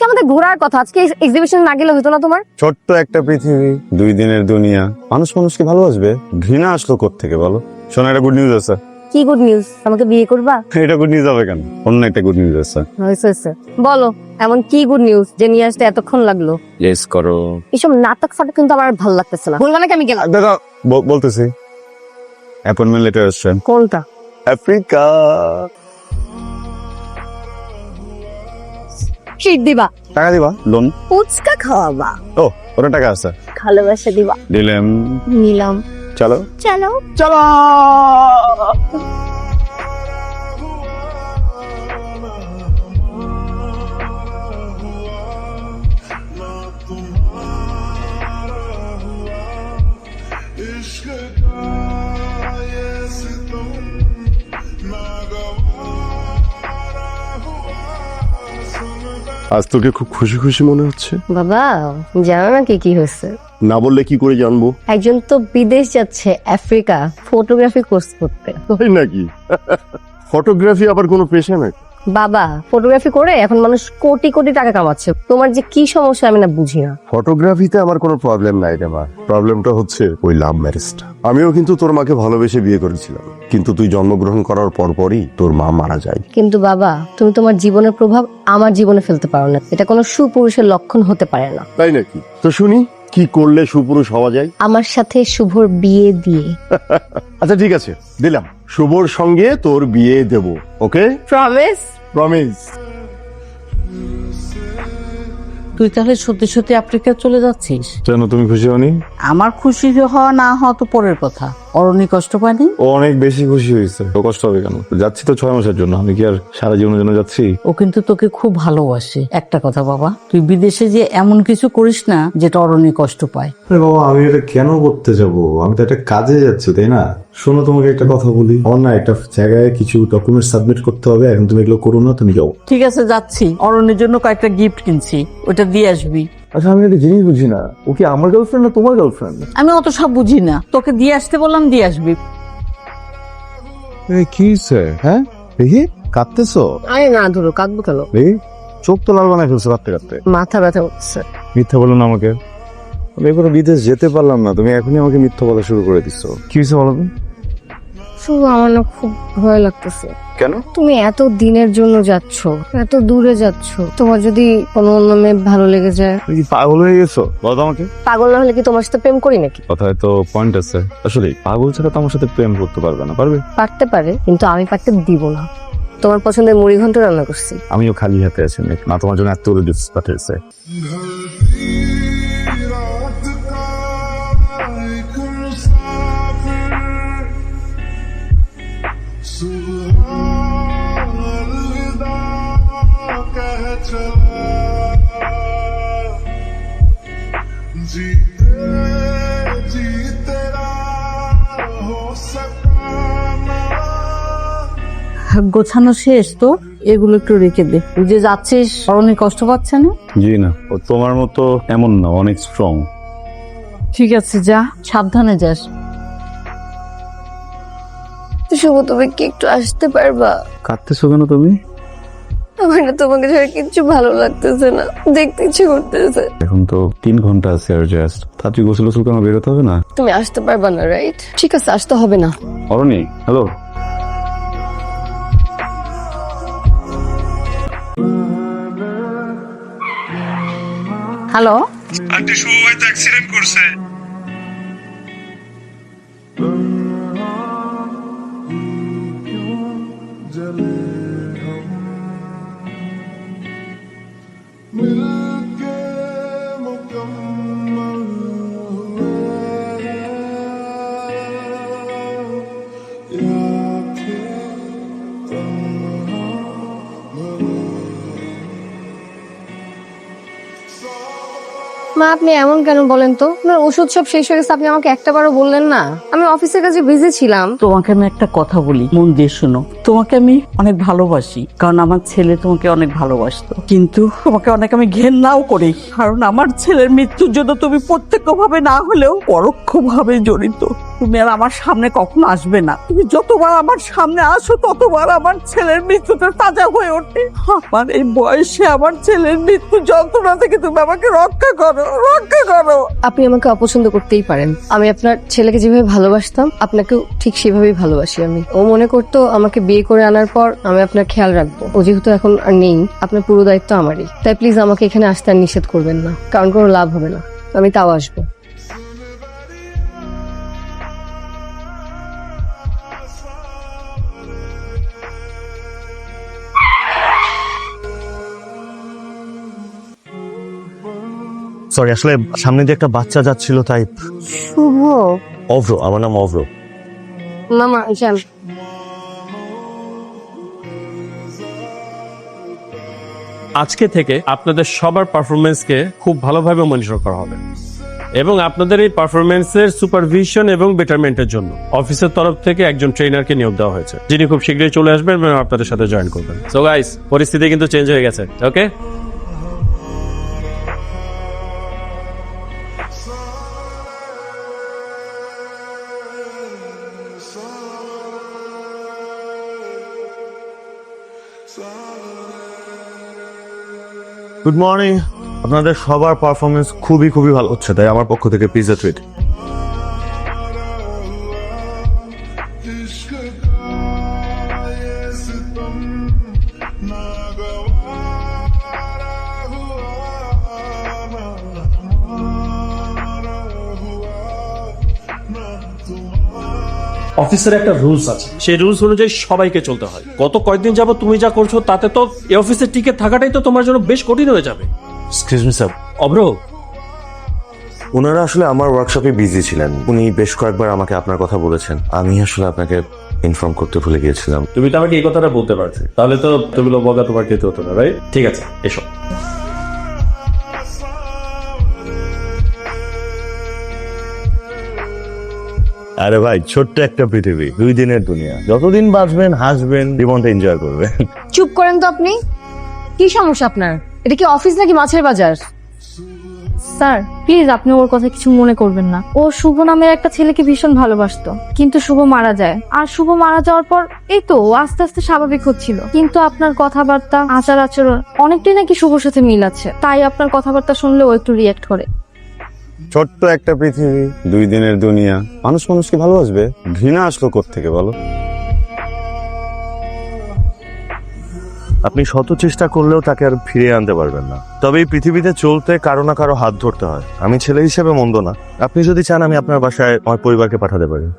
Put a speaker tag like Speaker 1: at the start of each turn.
Speaker 1: আজকে আমাদের ঘোরার কথা আজকে এক্সিবিশন না গেলে হতো না তোমার?
Speaker 2: ছোট্ট একটা পৃথিবী দুই দিনের দুনিয়া। মানুষ মানুষকে ভালোবাসবে ঘৃণা আসলো থেকে বলো? শোনো একটা গুড নিউজ আছে।
Speaker 1: কি গুড নিউজ আমাকে বিয়ে করবা?
Speaker 2: এটা গুড নিউজ হবে কেন? অন্য একটা গুড নিউজ আছে।
Speaker 1: হয়েছে। বলো এমন কি গুড নিউজ যে নিয়ে আসতে এতক্ষণ লাগল?
Speaker 2: ইয়েস করো।
Speaker 1: এইসব নাটক ফাটক কিন্তু আমার ভালো লাগতেছে না। বলবা নাকি আমি গেলাম?
Speaker 2: দাদা ব- বলতেছি। অ্যাপয়েন্টমেন্ট লেটার আসছে।
Speaker 1: কোনটা?
Speaker 2: আফ্রিকা।
Speaker 1: ট্রিট দিবা।
Speaker 2: টাকা দিবা? লোন
Speaker 1: ফুচকা খাওয়াবা।
Speaker 2: ও ওটা টাকা আছে।
Speaker 1: ভালোবাসা দিবা।
Speaker 2: দিলাম।
Speaker 1: নিলাম।
Speaker 2: চলো।
Speaker 1: চলো।
Speaker 2: চলো!
Speaker 3: আজ তোকে খুব খুশি খুশি মনে হচ্ছে?
Speaker 1: বাবা জানো না কি কি হয়েছে।
Speaker 3: না বললে কি করে জানব?
Speaker 1: একজন তো বিদেশ যাচ্ছে আফ্রিকা ফটোগ্রাফি কোর্স করতে।
Speaker 3: তাই নাকি? ফটোগ্রাফি আবার কোনো পেশা নাকি?
Speaker 1: বাবা ফটোগ্রাফি করে এখন মানুষ কোটি কোটি টাকা কামাচ্ছে। তোমার যে কি সমস্যা আমি না বুঝি না।
Speaker 3: ফটোগ্রাফিতে আমার কোনো প্রবলেম নাই রে মা। প্রবলেমটা হচ্ছে ওই লাভ ম্যারেজটা আমিও কিন্তু তোর মাকে ভালোবেসে বিয়ে করেছিলাম। কিন্তু তুই জন্মগ্রহণ করার পরপরই তোর মা মারা যায়।
Speaker 1: কিন্তু বাবা তুমি তোমার জীবনের প্রভাব আমার জীবনে ফেলতে পারো না। এটা কোনো সুপুরুষের লক্ষণ হতে পারে না।
Speaker 3: তাই নাকি? তো শুনি। কি করলে সুপুরুষ হওয়া যায়?
Speaker 1: আমার সাথে শুভর বিয়ে দিয়ে।
Speaker 3: আচ্ছা ঠিক আছে দিলাম। শুভর সঙ্গে তোর বিয়ে দেব ওকে?
Speaker 1: প্রমিস
Speaker 3: প্রমিস
Speaker 4: তুই তাহলে সত্যি সত্যি আফ্রিকা চলে যাচ্ছিস?
Speaker 2: কেন তুমি খুশি হনি
Speaker 4: আমার খুশি হওয়া না হওয়া তো পরের কথা। অরণি কষ্ট পায়নি?
Speaker 2: ও অনেক বেশি খুশি হয়েছে। ও কষ্ট হবে কেন? যাচ্ছি তো ছয় মাসের জন্য। আমি কি আর সারা জীবনের জন্য যাচ্ছি?
Speaker 4: ও কিন্তু তোকে খুব ভালোবাসে। একটা কথা বাবা তুই বিদেশে যে এমন কিছু করিস না যেটা অরণি কষ্ট পায়।
Speaker 5: আরে বাবা আমি এটা কেন করতে যাব? আমি তো একটা কাজে যাচ্ছি তাই না? শোনো তোমাকে একটা কথা বলি। আমার না একটা জায়গায় কিছু ডকুমেন্ট সাবমিট করতে হবে। এখন তুমি এগুলো করো না তুমি যাও।
Speaker 4: ঠিক আছে যাচ্ছি। অরণির জন্য কয়েকটা গিফট কিনছি। ওটা দিয়ে আসবি।
Speaker 5: আচ্ছা আমি একটা জিনিস বুঝি না। ও কি আমার গার্লফ্রেন্ড না তোমার গার্লফ্রেন্ড
Speaker 4: আমি অত সব বুঝি না। তোকে দিয়ে আসতে বললাম দিয়ে আসবি।
Speaker 5: কি হয়েছে হ্যাঁ? দেখি কাঁদতেছো?
Speaker 1: আরে না ধরো কাঁদবো কেন?
Speaker 5: দেখি চোখ তো লাল বানাই ফেলছো কাঁদতে কাঁদতে।
Speaker 1: মাথা ব্যথা করছে
Speaker 2: মিথ্যা বলো না আমাকে। আমি এবারে বিদেশ যেতে পারলাম না। তুমি এখনই আমাকে মিথ্যা বলা শুরু করে দিচ্ছ কি হয়েছে বলো তো?
Speaker 1: আমার না খুব ভয় লাগতেছে।
Speaker 2: কেন?
Speaker 1: তুমি এত দিনের জন্য যাচ্ছ এত দূরে যাচ্ছ তোমার যদি কোনো অন্য মেয়ে ভালো লেগে যায়।
Speaker 2: তুমি কি পাগল হয়ে গেছো? বলো তো আমাকে।
Speaker 1: পাগল না হলে কি তোমার সাথে প্রেম করি নাকি?
Speaker 2: কথায় তো পয়েন্ট আছে। আসলে পাগল ছাড়া তো আমার সাথে প্রেম করতে পারবে না পারবে?
Speaker 1: পারতে পারে কিন্তু আমি পারতে দিব না। তোমার পছন্দের মুড়ি ঘন্ট রান্না করছি।
Speaker 2: আমিও খালি হাতে আছি না তোমার জন্য এত গিফট পাঠিয়েছে
Speaker 6: कह चला जीते जी तेरा हो सका ना
Speaker 4: গোছানো শেষ তো এগুলো একটু রেখে দে তুই যে যাচ্ছিস অরণি কষ্ট পাচ্ছে না
Speaker 2: জি না ও তোমার মতো এমন না অনেক স্ট্রং
Speaker 4: ঠিক আছে যা সাবধানে যাস
Speaker 1: শুভ তুমি কি একটু আসতে পারবা?
Speaker 2: কাঁদতেছো কেন তুমি?
Speaker 1: আমার না তোমাকে ছাড়া কিচ্ছু ভালো লাগতেছে না দেখতে ইচ্ছে করতেছে।
Speaker 2: এখন তো তিন ঘণ্টা আছে আর জাস্ট তাড়াতাড়ি গোসল গোসল কেন বেরোতে হবে না?
Speaker 1: তুমি আসতে পারবা না রাইট ঠিক আছে আসতে হবে না।
Speaker 2: Arani hello
Speaker 4: hello
Speaker 6: aunty Shubho হয়তো অ্যাক্সিডেন্ট করছে। Move.
Speaker 1: মা, আপনি এমন কেন বলেন তো? আপনার ওষুধ সব শেষ হয়ে গেছে, আপনি আমাকে একটাবারও বললেন না। আমি অফিসের কাছে বিজি ছিলাম।
Speaker 4: তোমাকে আমি একটা কথা বলি, মন দিয়ে শোনো। তোমাকে আমি অনেক ভালোবাসি, কারণ আমার ছেলে তোমাকে অনেক ভালোবাসতো। কিন্তু তোমাকে অনেক আমি ঘেন্নাও করি, কারণ আমার ছেলের মৃত্যুর জন্য তুমি প্রত্যক্ষভাবে না হলেও পরোক্ষভাবে জড়িত। তুমি আর আমার সামনে কখনো আসবে না। তুমি যতবার আমার সামনে আসো, ততবার আমার ছেলের মৃত্যুটা তাজা হয়ে ওঠে। আমার এই বয়সে আমার ছেলের মৃত্যু যন্ত্রণা থেকে তুমি আমাকে রক্ষা করো। রক্ষা
Speaker 1: আপনি আমাকে অপছন্দ করতেই পারেন। আমি আপনার ছেলেকে যেভাবে ভালোবাসতাম, আপনাকেও ঠিক সেভাবেই ভালোবাসি আমি। ও মনে করতো আমাকে বিয়ে করে আনার পর আমি আপনার খেয়াল রাখব। ও যেহেতু এখন আর নেই, আপনার পুরো দায়িত্ব আমারই। তাই প্লিজ আমাকে এখানে আসতে আর নিষেধ করবেন না, কারণ কোনো লাভ হবে না। আমি তাও আসব।
Speaker 7: সরি আসলে সামনে দিয়ে একটা বাচ্চা যাচ্ছিল তাই।
Speaker 1: শুভ।
Speaker 7: অভ্র আমার নাম অভ্র।
Speaker 1: মামা যান
Speaker 8: আজকে থেকে আপনাদের সবার পারফরমেন্সকে খুব ভালোভাবে মনিটর করা হবে। এবং আপনাদের এই পারফরমেন্সের সুপারভিশন এবং বেটারমেন্টের জন্য অফিসের তরফ থেকে একজন ট্রেনারকে নিয়োগ দেওয়া হয়েছে যিনি খুব শীঘ্রই চলে আসবেন এবং আপনাদের সাথে জয়েন করবেন। সো গাইস পরিস্থিতি কিন্তু চেঞ্জ হয়ে গেছে ওকে
Speaker 7: গুড মর্নিং আপনাদের সবার পারফরমেন্স খুবই খুবই ভালো হচ্ছে, তাই আমার পক্ষ থেকে পিজা ট্রিট
Speaker 8: অফিসের একটা রুলস আছে। সেই রুলস অনুযায়ী সবাইকে চলতে হয়। গত কয়েকদিন যাবত তুমি যা করছ তাতে তো এই অফিসে টিকে থাকাটাই তো তোমার জন্য বেশ কঠিন হয়ে যাবে।
Speaker 7: এক্সকিউজ মি স্যার
Speaker 8: অব্র
Speaker 7: ওনারা আসলে আমার ওয়ার্কশপে বিজি ছিলেন। উনি বেশ কয়েকবার আমাকে আপনার কথা বলেছেন। আমি আসলে আপনাকে ইনফর্ম করতে ভুলে গিয়েছিলাম।
Speaker 8: তুমি তো আমাকে এই কথাটা বলতে পারছ তাহলে তো তুমিগুলো বগা তোমার খেতে হতো না রাইট ঠিক আছে এসো।
Speaker 7: আরে ভাই ছোট্ট একটা পৃথিবী দুই দিনের দুনিয়া। যতদিন বাঁচবেন হাসবেন জীবনটা এনজয় করবেন।
Speaker 1: চুপ করেন তো আপনি। কি সমস্যা আপনার? এটা কি অফিস নাকি মাছের বাজার?
Speaker 9: স্যার প্লিজ আপনি ওর কথা কিছু মনে করবেন না। ও শুভ নামের একটা ছেলেকে ভীষণ ভালোবাসতো কিন্তু শুভ মারা যায়। আর শুভ মারা যাওয়ার পর এই তো ও আস্তে আস্তে স্বাভাবিক হচ্ছিল। কিন্তু আপনার কথাবার্তা আচার আচরণ অনেকটাই নাকি শুভর সাথে মিল আছে। তাই আপনার কথাবার্তা শুনলে ও একটু রিয়েক্ট করে।
Speaker 7: ছোট্ট একটা পৃথিবী, দুই দিনের দুনিয়া। মানুষ মানুষকে ভালোবাসবে? ঘৃণা আসলো থেকে বলো? আপনি শত চেষ্টা করলেও তাকে আর ফিরিয়ে আনতে পারবেন না। তবে এই পৃথিবীতে চলতে কারও না কারও হাত ধরতে হয়। আমি ছেলে হিসেবে মন্দ না। আপনি যদি চান, আমি আপনার বাসায় আমার পরিবারকে পাঠাতে পারি।